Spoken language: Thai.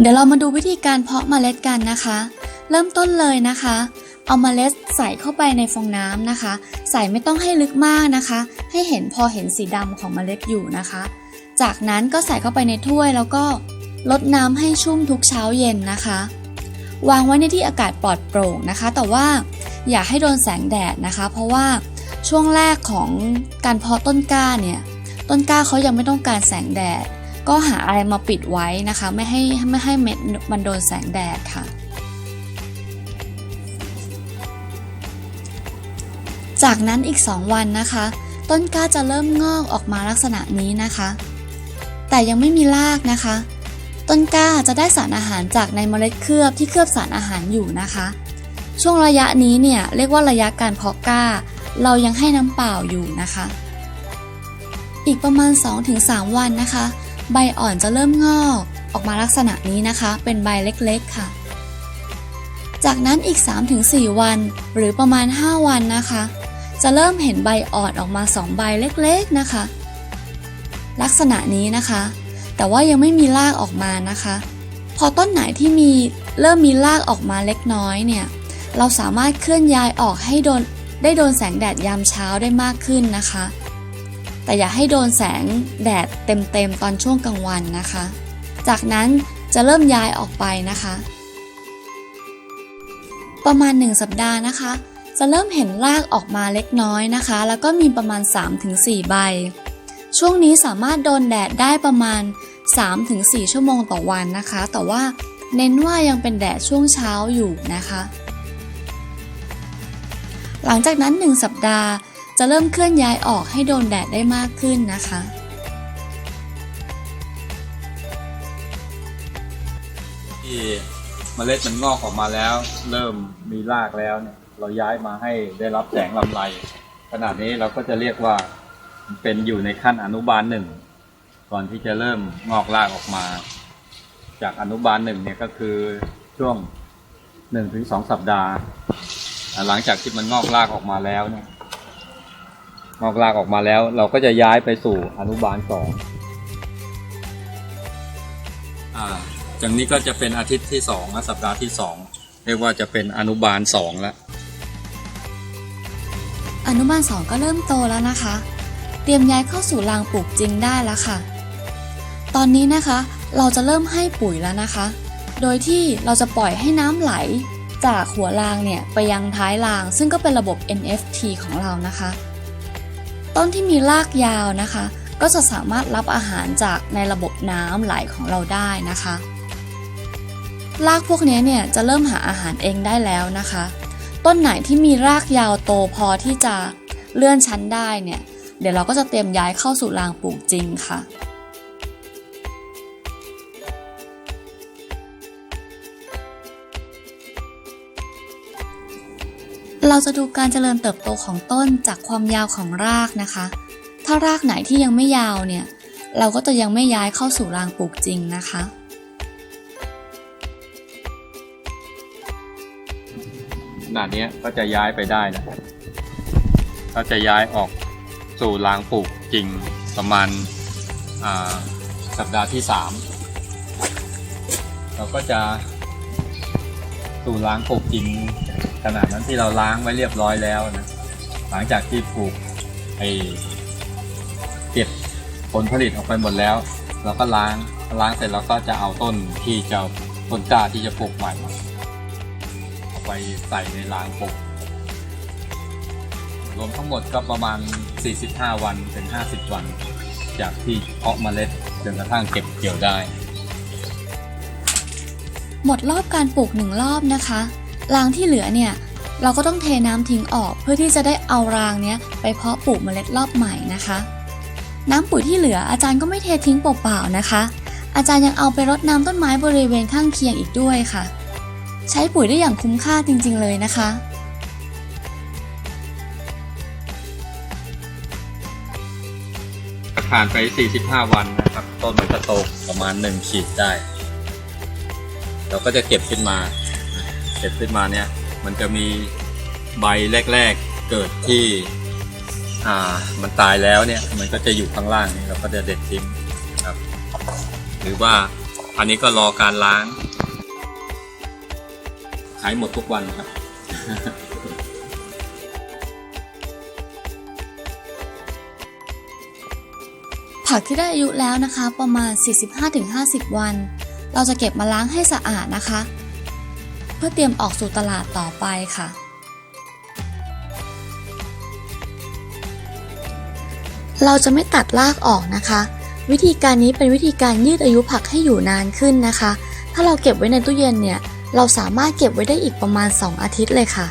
เดี๋ยวเรามาดูวิธีการเพาะเมล็ดกันนะคะ เริ่มต้นเลยนะคะ เอาเมล็ดใส่เข้าไปในฟองน้ำนะคะ ใส่ไม่ต้องให้ลึกมากนะคะ ให้เห็นพอเห็นสีดำของเมล็ดอยู่นะคะ จากนั้นก็ใส่เข้าไปในถ้วยแล้วก็ลดน้ำให้ชุ่มทุกเช้าเย็นนะคะ วางไว้ในที่อากาศปลอดโปร่งนะคะ แต่ว่าอย่าให้โดนแสงแดดนะคะ เพราะว่าช่วงแรกของการเพาะต้นกล้าเนี่ยต้นกล้าเขายังไม่ต้องการแสงแดด ก็หาอะไรมาปิดไว้นะคะ ไม่ให้ไม่ให้เม็ดมันโดนแสงแดดค่ะ จากนั้นอีก 2 วันนะคะ ต้นกล้าจะเริ่มงอกออกมาลักษณะนี้นะคะ แต่ยังไม่มีรากนะคะ ต้นกล้าจะได้สารอาหารจากในเมล็ดเคลือบที่เคลือบสารอาหารอยู่นะคะ ช่วงระยะนี้เนี่ยเรียกว่าระยะการเพาะกล้า เรายังให้น้ำเปล่าอยู่นะคะ อีกประมาณ 2-3 วันนะคะ ใบอ่อนจะเริ่มงอก ออกมาลักษณะนี้นะคะ เป็นใบเล็กๆค่ะ จากนั้นอีก 3-4 วัน หรือประมาณ 5 วันนะคะ จะเริ่มเห็นใบอ่อนออกมา 2 ใบเล็กๆนะคะ ลักษณะนี้นะคะ แต่ว่ายังไม่มีรากออกมานะคะ พอต้นไหนที่มีเริ่มมีรากออกมาเล็กน้อยเนี่ย เราสามารถเคลื่อนย้ายออกให้โดนได้โดนแสงแดดยามเช้าได้มากขึ้นนะคะ แต่อย่าให้โดนแสงแดดเต็มๆตอนช่วงกลางวันนะคะ จากนั้นจะเริ่มย้ายออกไปนะคะ ประมาณ 1 สัปดาห์นะคะ จะเริ่มเห็นรากออกมาเล็กน้อยนะคะ แล้วก็มีประมาณ 3-4 ใบ ช่วงนี้สามารถโดนแดดได้ประมาณ 3-4 ชั่วโมงต่อวันนะคะ แต่ว่าเน้นว่ายังเป็นแดดช่วงเช้าอยู่นะคะ หลังจากนั้น 1 สัปดาห์ จะเริ่มเคลื่อนย้ายออกให้โดนแดดได้มากขึ้นนะคะ ที่เมล็ดมันงอกออกมาแล้ว เริ่มมีรากแล้วเนี่ยเราย้ายมาให้ได้รับแสงลำไร ขนาดนี้เราก็จะเรียกว่าเป็นอยู่ในขั้นอนุบาลหนึ่งก่อนที่จะเริ่มงอกรากออกมา จากอนุบาลหนึ่งเนี่ยก็คือช่วงหนึ่งถึงสองสัปดาห์ หลังจากที่มันงอกรากออกมาแล้วเนี่ย งอกรากออกมาแล้ว เราก็จะย้ายไปสู่อนุบาลสองอ่าจากนี้ก็จะเป็นอาทิตย์ที่สองและสัปดาห์ที่สองเรียกว่าจะเป็นอนุบาลสองแล้วอนุบาลสองก็เริ่มโตแล้วนะคะ เตรียมย้ายเข้าสู่รางปลูกจริงได้แล้วค่ะ ตอนนี้นะคะเราจะเริ่มให้ปุ๋ยแล้วนะคะ โดยที่เราจะปล่อยให้น้ำไหลจากหัวรางเนี่ยไปยังท้ายราง ซึ่งก็เป็นระบบ NFT ของเรานะคะ ต้นที่มีรากยาวนะคะ ก็จะสามารถรับอาหารจากในระบบน้ำไหลของเราได้นะคะ รากพวกนี้เนี่ยจะเริ่มหาอาหารเองได้แล้วนะคะ ต้นไหนที่มีรากยาวโตพอที่จะเลื่อนชั้นได้เนี่ย เดี๋ยวเราก็จะเตรียมย้ายเข้าสู่รางปลูกจริงค่ะ เราจะดูการเจริญเติบโตของต้นจากความยาวของรากนะคะ ถ้ารากไหนที่ยังไม่ยาวเนี่ย เราก็จะยังไม่ย้ายเข้าสู่รางปลูกจริงนะคะ ขนาดนี้ก็จะย้ายไปได้นะก็จะย้ายออกสู่รางปลูกจริงประมาณสัปดาห์ที่สามเราก็จะสู่รางปลูกจริง ขนาดนั้นที่เราล้างไว้เรียบร้อยแล้วนะ หลังจากที่ปลูกไอเก็บผลผลิตออกไปหมดแล้ว เราก็ล้างล้างเสร็จเราก็จะเอาต้นที่จะต้นกล้าที่จะปลูกใหม่เอาไปใส่ในรางปลูกรวมทั้งหมดก็ประมาณ 45 วันถึง 50 วัน จากที่เพาะเมล็ดจนกระทั่งเก็บเกี่ยวได้ หมดรอบการปลูกหนึ่งรอบนะคะ รางที่เหลือเนี่ยเราก็ต้องเทน้ำทิ้งออกเพื่อที่จะได้เอารางเนี้ยไปเพาะปลูกเมล็ดรอบใหม่นะคะ น้ำปุ๋ยที่เหลืออาจารย์ก็ไม่เททิ้งเปล่าๆนะคะ อาจารย์ยังเอาไปรดน้ำต้นไม้บริเวณข้างเคียงอีกด้วยค่ะ ใช้ปุ๋ยได้อย่างคุ้มค่าจริง ๆ เลยนะคะ ผ่านไป 45 วันนะครับ ต้นมันจะโตประมาณ 1 ขีดได้ เราก็จะเก็บขึ้นมา เก็บขึ้นมาเนี่ยมันจะมีใบแรกๆเกิดที่อ่ามันตายแล้วเนี่ยมันก็จะอยู่ข้างล่างนี่เราก็จะเด็ดทิ้งครับ หรือว่าอันนี้ก็รอการล้างขายหมดทุกวันครับผักที่ได้อายุแล้วนะคะประมาณ 45-50 วัน เราจะเก็บมาล้างให้สะอาดนะคะ เพื่อเตรียมออกสู่ตลาดต่อไปค่ะ เราจะไม่ตัดรากออกนะคะ วิธีการนี้เป็นวิธีการยืดอายุผักให้อยู่นานขึ้นนะคะ ถ้าเราเก็บไว้ในตู้เย็นเนี่ย เราสามารถเก็บไว้ได้อีกประมาณ 2 อาทิตย์เลยค่ะ